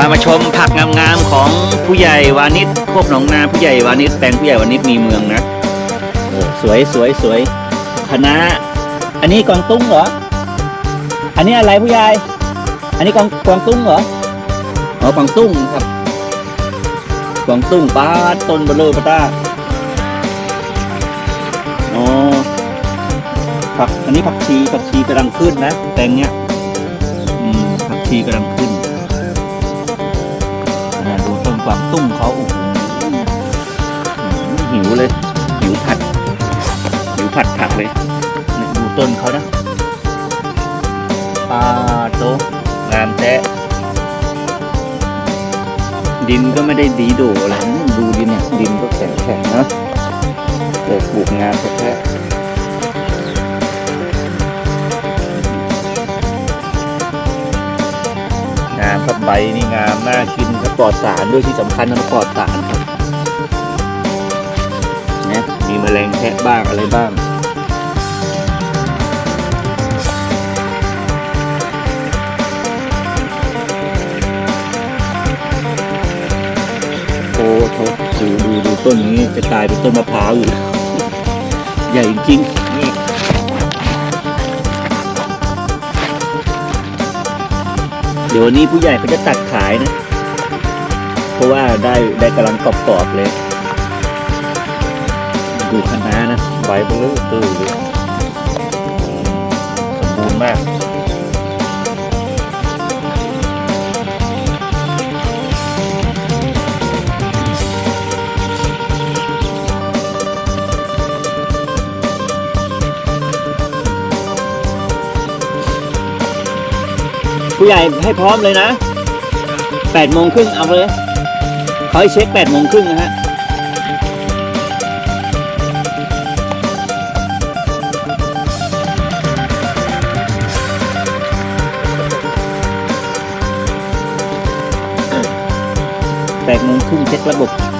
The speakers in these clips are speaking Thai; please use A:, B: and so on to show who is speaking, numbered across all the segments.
A: ามาชมผักงามๆของผู้ใหญ่วานิชโคกหนองนาผู้ใหญ่วานิชแปลงผู้ใหญ่วานิชมีเมืองนะโอ้สวยสวยสวยคณะอันนี้กวางตุ้งเหรอ อันนี้อะไรผู้ใหญ่ อันนี้กวางกวางตุ้งเหรออ๋อกวางตุ้งครับกวางตุ้งป้าต้นเบลอปต้าอ๋อผักอันนี้ผักชีผักชีกำลังขึ้นนะแปลงเนี้ยอืมผักชีกำลังขึ้น กวางตุ้งเขาโอ้โหหิวเลย หิวผัด หิวผัดผักเลยดูต้นเขานะปลาโตงามแท้ดินก็ไม่ได้ดีโดอะไรอืมดูดินเนี่ยดินก็แข็งแข็งนะเกิดปลูกงามแท้ ครับใบนี่งามน่ากินครับปลอดสารด้วยที่สำคัญนะปลอดสารครับนะมีแมลงแทะบ้างอะไรบ้างโอ้โหดูดูต้นนี้จะกลายเป็นต้นมะพร้าวอยู่ใหญ่จริง ดี๋ยววันนี้ผู้ใหญ่เขาจะตัดขายนะ เพราะว่าได้ได้กำลังกรอบๆเลย ดูคะน้านะใบเบลอตื้อเลย ผู้ใหญ่ให้พร้อมเลยนะแปดโมงครึ่งเอาเลยขาให้เช็คแปดโมงครึ่งนะฮะแปดโมงครึ่งเช็คระบบ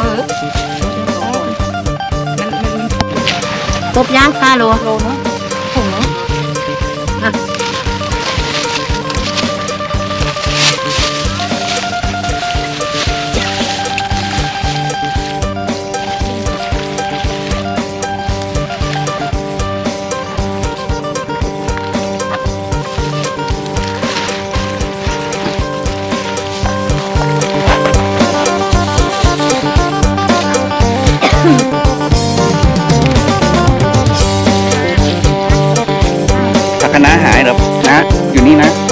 B: อมันมัน
C: ครบย่างค่ะโล
B: โลเนาะ อยู่นี่นะ